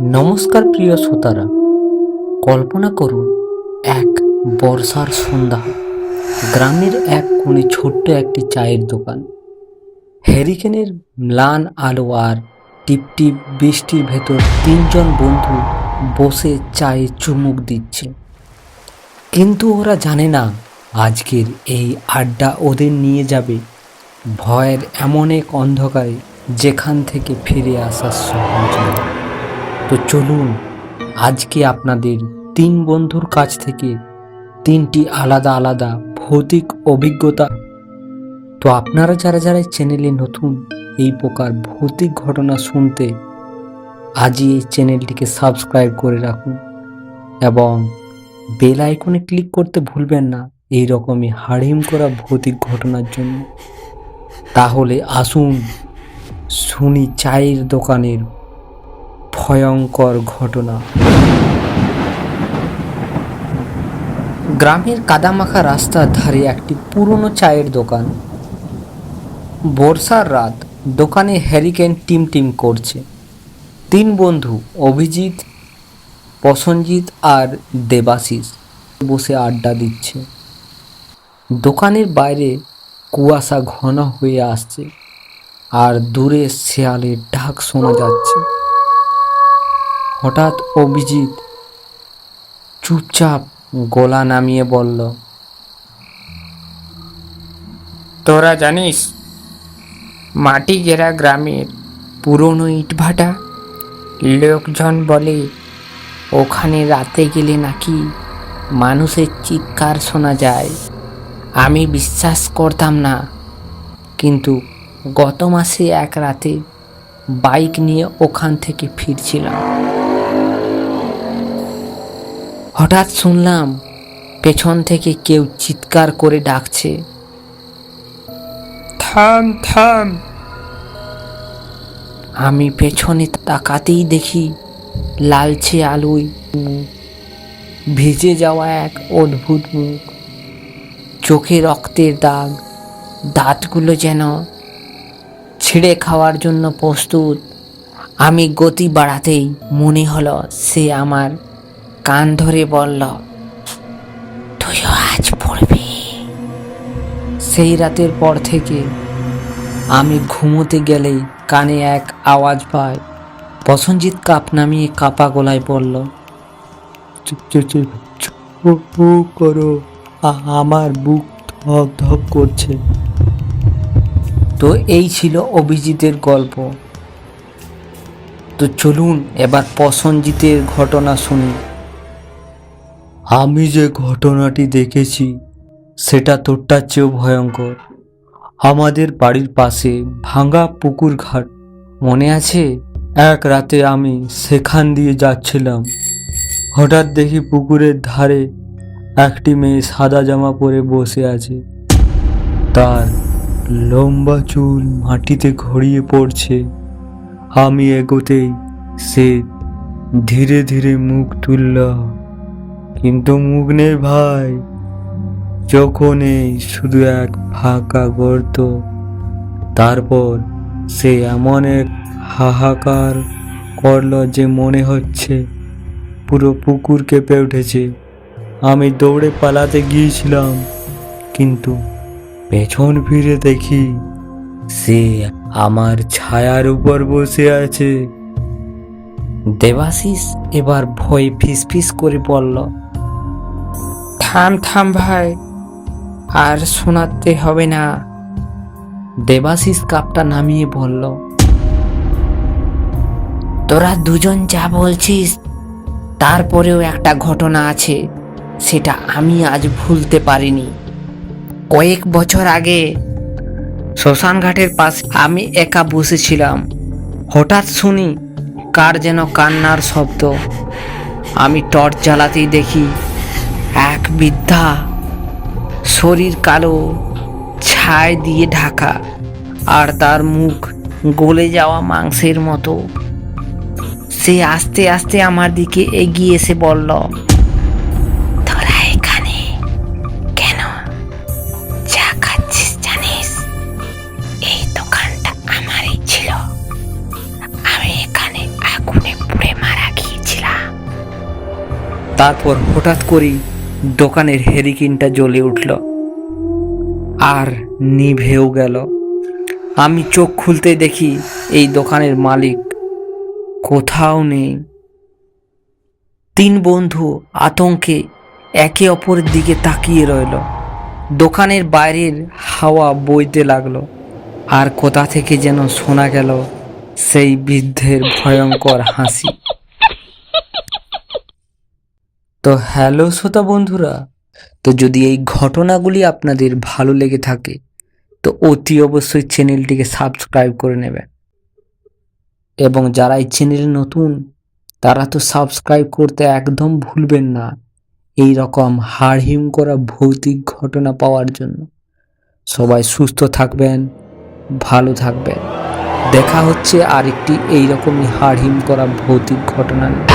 নমস্কার প্রিয় শ্রোতারা, কল্পনা করুন, এক বর্ষার সন্ধ্যা, গ্রামের এক কোণে ছোট্ট একটি চায়ের দোকান। হ্যারিকেনের ম্লান আলো আর টিপ টিপ বৃষ্টির ভেতর তিনজন বন্ধু বসে চায়ে চুমুক দিচ্ছে। কিন্তু ওরা জানে না আজকের এই আড্ডা ওদের নিয়ে যাবে। ভয়ের এমন এক অন্ধকারে যেখান থেকে ফিরে আসা সহজ নয়। তো চলুন, আজকে আপনাদের তিন বন্ধুর কাছ থেকে তিনটি আলাদা আলাদা ভৌতিক অভিজ্ঞতা। তো আপনারা যারা যারা চ্যানেলে নতুন, এই প্রকার ভৌতিক ঘটনা শুনতে আজই এই চ্যানেলটিকে সাবস্ক্রাইব করে রাখুন এবং বেল আইকনে ক্লিক করতে ভুলবেন না এই রকমই হাড়িম করা ভৌতিক ঘটনার জন্য। তাহলে আসুন, শুনি চায়ের দোকানের ভয়ঙ্কর ঘটনা। গ্রামের কাদামাখা রাস্তার ধারে একটি পুরনো চায়ের দোকান। বর্ষার রাত দোকানে হ্যারিকেন টিম টিম করছে। তিন বন্ধু, অভিজিৎ, প্রসঞ্জিৎ আর দেবাশিস, বসে আড্ডা দিচ্ছে। দোকানের বাইরে কুয়াশা ঘন হয়ে আসছে, আর দূরে শেয়ালের ডাক শোনা যাচ্ছে। হঠাৎ অভিজিৎ চুপচাপ গলা নামিয়ে বলল, তোরা জানিস, মাটি ঘেরা গ্রামের পুরনো ইটভাটা? লোকজন বলে, ওখানে রাতে গেলে নাকি মানুষের চিৎকার শোনা যায়। আমি বিশ্বাস করতাম না। কিন্তু গত মাসে এক রাতে বাইক নিয়ে ওখান থেকে ফিরছিলাম। হঠাৎ শুনলাম পেছন থেকে কেউ চিৎকার করে ডাকছে। থাম থাম। আমি পেছনে তাকাতেই দেখি লালচে আলোয় মুখ, ভিজে যাওয়া এক অদ্ভুত মুখ। চোখে রক্তের দাগ দাঁতগুলো যেন ছিঁড়ে খাওয়ার জন্য প্রস্তুত। আমি গতি বাড়াতেই মনে হলো সে আমার কান ধরে বলল তুইও আজ পড়বি? সেই রাতের পর থেকে আমি ঘুমোতে গেলেই কানে এক আওয়াজ পাই প্রসঞ্জিৎ কাপ নামিয়ে কাপা গলায় বলল চুপ চুপ চুপ চুপ করো। আমার বুক ধক ধক করছে। তো এই ছিল অভিজিতের গল্প। তো চলুন এবার প্রসঞ্জিতের ঘটনা শুনি। আমি যে ঘটনাটি দেখেছি, সেটা তোরটার চেয়েও ভয়ঙ্কর। আমাদের বাড়ির পাশে ভাঙা পুকুর ঘাট, মনে আছে? এক রাতে আমি সেখান দিয়ে যাচ্ছিলাম। হঠাৎ দেখি পুকুরের ধারে একটি মেয়ে সাদা জামা পরে বসে আছে। তার লম্বা চুল মাটিতে ঘড়িয়ে পড়ছে। আমি এগোতেই সে ধীরে ধীরে মুখ তুলল। কিন্তু মুখ নেই ভাই নেই শুধু এক ফাঁকা গর্ত, তারপর সে এমন এক হাহাকার করল যে মনে হচ্ছে পুরো পুকুর কেঁপে উঠেছে। আমি দৌড়ে পালাতে গিয়েছিলাম, কিন্তু পেছন ফিরে দেখি সে আমার ছায়ার উপর বসে আছে। দেবাশিস এবার ভয়ে ফিসফিস করে বলল থাম থাম ভাই, আর শোনাতে হবে না। দেবাশিস কাপটা নামিয়ে বলল, তোরা দুজন যা বলছিস, তারপরেও একটা ঘটনা আছে, সেটা আমি আজ ভুলতে পারিনি। কয়েক বছর আগে শ্মশান ঘাটের পাশে আমি একা বসেছিলাম। হঠাৎ শুনি কার যেন কান্নার শব্দ। আমি টর্চ জ্বালাতেই দেখি এক বৃদ্ধা শরীর কালো, ছাই দিয়ে ঢাকা, আর তার মুখ গলে যাওয়া মাংসের মতো। সে আস্তে আস্তে আমার দিকে এগিয়ে এসে বলল, তোরা এখানে কেন? চা খাচ্ছিস জানিস? এই দোকানটা আমারই ছিল। আমি এখানে আগুনে পুড়ে মারা গিয়েছিলাম। তারপর হঠাৎ করেই দোকানের হেরিকিনটা জ্বলে উঠল। আর নিভেও গেল। আমি চোখ খুলতে দেখি এই দোকানের মালিক কোথাও নেই। তিন বন্ধু আতঙ্কে একে অপরের দিকে তাকিয়ে রইল। দোকানের বাইরের হাওয়া বইতে লাগল। আর কোথা থেকে যেন শোনা গেল সেই বৃদ্ধের ভয়ঙ্কর হাসি। তো হ্যালো শ্রোতা বন্ধুরা, তো যদি এই ঘটনাগুলি আপনাদের ভালো লেগে থাকে, তো অতি অবশ্যই চ্যানেলটিকে সাবস্ক্রাইব করে নেবেন। এবং যারা এই চ্যানেল নতুন, তারা তো সাবস্ক্রাইব করতে একদম ভুলবেন না এই রকম হাড়হিম করা ভৌতিক ঘটনা পাওয়ার জন্য। সবাই সুস্থ থাকবেন, ভালো থাকবেন। দেখা হচ্ছে আরেকটি এইরকমই হাড়হিম করা ভৌতিক ঘটনা নিয়ে।